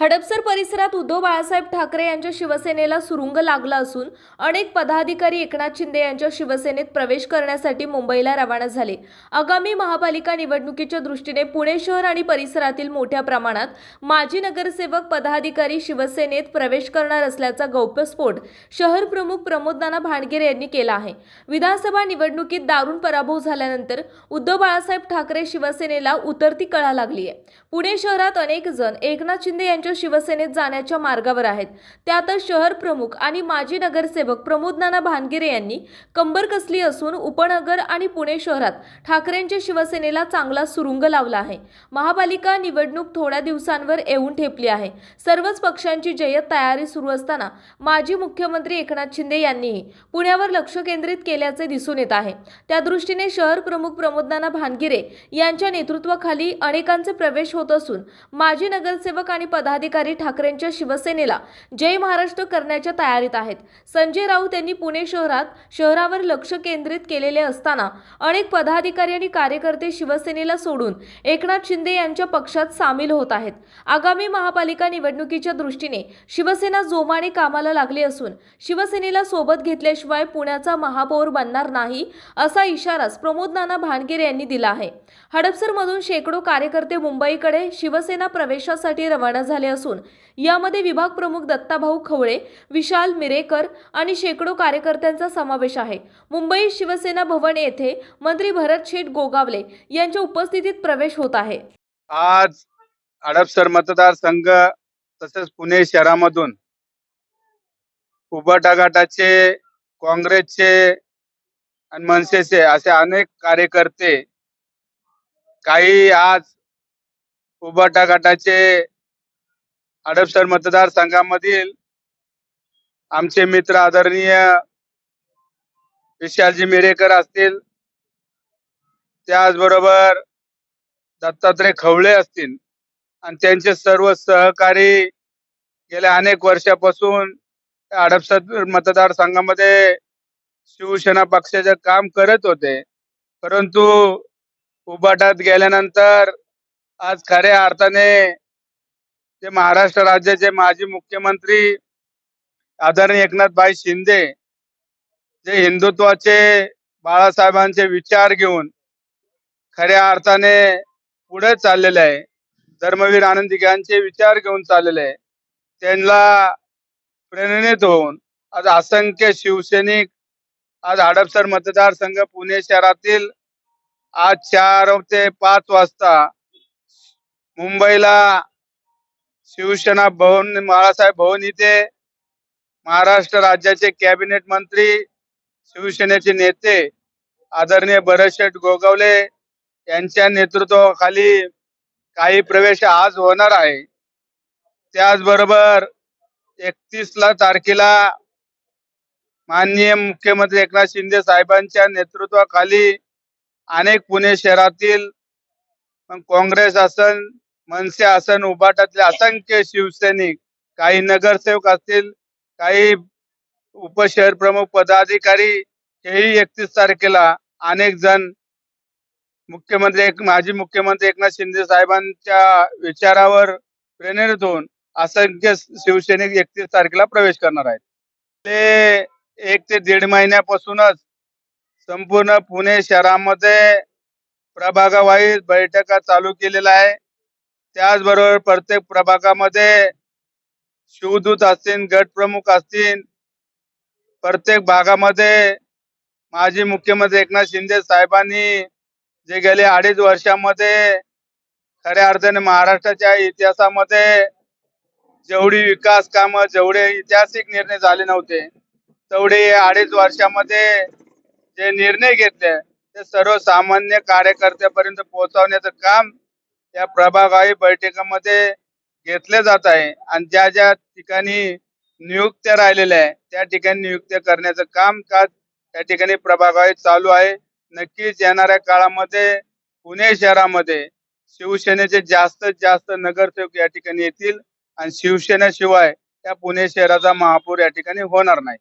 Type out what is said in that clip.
हडपसर परिसरात उद्धव बाळासाहेब ठाकरे यांच्या शिवसेनेला सुरुंग लागला असून अनेक पदाधिकारी एकनाथ शिंदे यांच्या शिवसेनेत प्रवेश करण्यासाठी मुंबईला रवाना झाले. आगामी महापालिका निवडणुकीच्या दृष्टीने पुणे शहर आणि परिसरातील मोठ्या प्रमाणात माजी नगरसेवक पदाधिकारी शिवसेनेत प्रवेश करणार असल्याचा गौप्यस्फोट शहर प्रमुख प्रमोद नाना यांनी केला आहे. विधानसभा निवडणुकीत दारुण पराभव झाल्यानंतर उद्धव बाळासाहेब ठाकरे शिवसेनेला उतरती कळा लागली आहे पुणे शहरात अनेक जण एकनाथ शिंदे यांच्या शिवसेनेत जाण्याच्या मार्गावर आहेत. त्यातच शहर प्रमुख आणि माजी नगरसेवक प्रमोद नाना भानगिरे यांनी कंबर कसली असून उपनगर आणि पुणे शहरात ठाकरेंच्या शिवसेनेला चांगला सुरुंग लावला आहे. महापालिका निवडणूक थोड्या दिवसांवर येऊन ठेपली आहे. सर्वच पक्षांची जय्यत तयारी सुरू असताना माजी मुख्यमंत्री एकनाथ शिंदे यांनीही पुण्यावर लक्ष केंद्रित केल्याचे दिसून येत आहे. त्या दृष्टीने शहर प्रमुख प्रमोदनाना भानगिरे यांच्या नेतृत्वाखाली अनेकांचे प्रवेश होत असून माजी नगरसेवक आणि पदाधिकारी ठाकरेंच्या शिवसेनेला जय महाराष्ट्र करण्याच्या तयारीत आहेत. संजय राऊत यांनी पुणे शहरात शहरावर लक्ष केंद्रित केलेले असताना अनेक पदाधिकारी आणि कार्यकर्ते शिवसेनेला सोडून एकनाथ शिंदे यांच्या पक्षात सामील होत आहेत. आगामी महापालिका निवडणुकीच्या दृष्टीने शिवसेना जोमाने कामाला लागली असून शिवसेनेला सोबत घेतल्याशिवाय पुण्याचा महापौर बनणार नाही असा इशाराच प्रमोद नाना भानगिरे यांनी दिला आहे. हडपसरमधून शेकडो कार्यकर्ते मुंबईकडे शिवसेना प्रवेशासाठी रवाना झाले असून यामध्ये विभाग प्रमुख दत्ताभाऊ खवळे विशाल मिरेकर आणि शेकडो कार्यकर्त्यांचा समावेश आहे. मुंबई शिवसेना भवन येथे मंत्री भरत शेठ गोगावले यांच्या उपस्थितीत प्रवेश होत आहे. आज हडपसर मतदारसंघ तसेच पुणे शहरामधून उभाटा काँग्रेसचे आणि मनसेचे असे अनेक कार्यकर्ते काही आज उभाटा हडपसर मतदारसंघामधील आमचे मित्र आदरणीय विशालजी मिरेकर असतील त्याचबरोबर दत्तात्रय खवळे असतील आणि त्यांचे सर्व सहकारी गेल्या अनेक वर्षापासून हडपसर मतदारसंघामध्ये शिवसेना पक्षाचे काम करत होते. परंतु उभाटात गेल्यानंतर आज खऱ्या अर्थाने ते महाराष्ट्र राज्याचे माजी मुख्यमंत्री आदरणीय एकनाथभाई शिंदे जे हिंदुत्वाचे बाळासाहेबांचे विचार घेऊन खऱ्या अर्थाने पुढे चाललेले आहे धर्मवीर आनंदी यांचे विचार घेऊन चाललेले आहे त्यांना प्रेरणित होऊन आज असंख्य शिवसैनिक आज हडपसर मतदारसंघ पुणे शहरातील आज चार ते पाच वाजता मुंबईला शिवसेना भवन बाळासाहेब भवन इथे महाराष्ट्र राज्याचे कॅबिनेट मंत्री शिवसेनेचे नेते आदरणीय भरतशेठ गोगावले यांच्या नेतृत्वाखाली काही प्रवेश आज होणार आहे. त्याचबरोबर एकतीस ला तारखेला माननीय मुख्यमंत्री एकनाथ शिंदे साहेबांच्या नेतृत्वाखाली अनेक पुणे शहरातील काँग्रेस असन मनसे आसन उभाटातले असंख्य शिवसैनिक काही नगरसेवक असतील काही उपशहर प्रमुख पदाधिकारी हेही एकतीस तारखेला अनेक जण मुख्यमंत्री एक माजी मुख्यमंत्री एकनाथ शिंदे साहेबांच्या विचारावर प्रेरित होऊन असंख्य शिवसैनिक एकतीस तारखेला प्रवेश करणार आहेत. ते एक ते दीड महिन्यापासूनच संपूर्ण पुणे शहरामध्ये प्रभागावाईज बैठका चालू केलेल्या आहे त्याचबरोबर प्रत्येक प्रभागामध्ये शिवदूत असतील गट प्रमुख असतील प्रत्येक भागामध्ये माजी मुख्यमंत्री एकनाथ शिंदे साहेबांनी जे गेले अडीच वर्षामध्ये खऱ्या अर्थाने महाराष्ट्राच्या इतिहासामध्ये जेवढी विकास कामं जेवढे ऐतिहासिक निर्णय झाले नव्हते तेवढे अडीच वर्षामध्ये जे निर्णय घेतले ते सर्वसामान्य कार्यकर्त्यापर्यंत पोहोचवण्याचं काम त्या प्रभागावी बैठकामध्ये घेतले जात आहे. आणि ज्या ज्या ठिकाणी नियुक्त्या राहिलेल्या आहे त्या ठिकाणी नियुक्त्या करण्याचं काम काज त्या ठिकाणी प्रभागावी चालू आहे. नक्कीच येणाऱ्या काळामध्ये पुणे शहरामध्ये शिवसेनेचे जास्तीत जास्त नगरसेवक या ठिकाणी येतील. आणि शिवसेनेशिवाय त्या पुणे शहराचा महापौर या ठिकाणी होणार नाही.